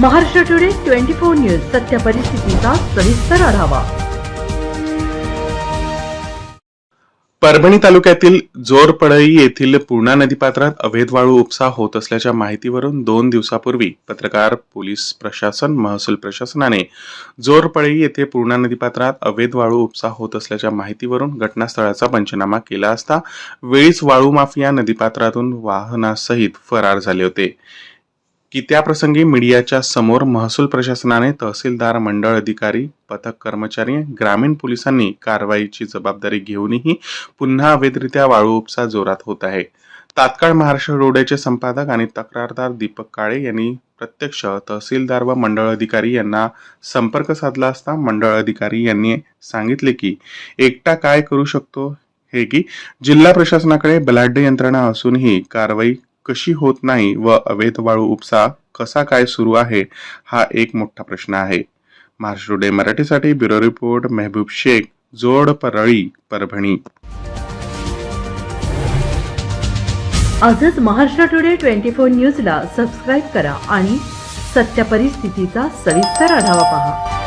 Maharashtra today twenty four news सत्य परिस्थितीचा सविस्तर आढावा. परभणी तालुक्यातील जोरपडई येथील पूर्णा नदीपात्रात अवैध वाळू उपसा होत असल्याच्या माहितीवरून दोन दिवसापूर्वी पत्रकार पोलीस प्रशासन महसूल प्रशासनाने जोरपडई येथे पूर्णा नदीपात्रात अवैध वाळू उपसा होत असल्याच्या माहितीवरून घटनास्थळाचा पंचनामा केला असता वेळीच वाळू माफिया नदीपात्रातून वाहनासहित फरार झाले होते. की त्याप्रसंगी मीडियाच्या समोर महसूल प्रशासनाने तहसीलदार मंडळ अधिकारी पथक कर्मचारी ग्रामीण पोलिसांनी कारवाईची जबाबदारी घेऊनही पुन्हा अवैधरित्या वाळू उपसा जोरात होत आहे. तात्काळ महाराष्ट्र रोडेचे संपादक आणि तक्रारदार दीपक काळे यांनी प्रत्यक्ष तहसीलदार व मंडळ अधिकारी यांना संपर्क साधला असता मंडळ अधिकारी यांनी सांगितले की एकटा काय करू शकतो? हे की जिल्हा प्रशासनाकडे बलाढ्य यंत्रणा असूनही कारवाई कशी होत नाही व अवैध वाळू उपसा कसा काय सुरू आहे हा एक मोठा प्रश्न आहे. महाराष्ट्र डे मराठीसाठी ब्युरो रिपोर्ट मेहबूब शेख जोड परळी परभणी. आजच महाराष्ट्र टुडे ट्वेंटी फोर न्यूजला सबस्क्राईब करा आणि सत्य परिस्थितीचा सविस्तर आढावा पहा.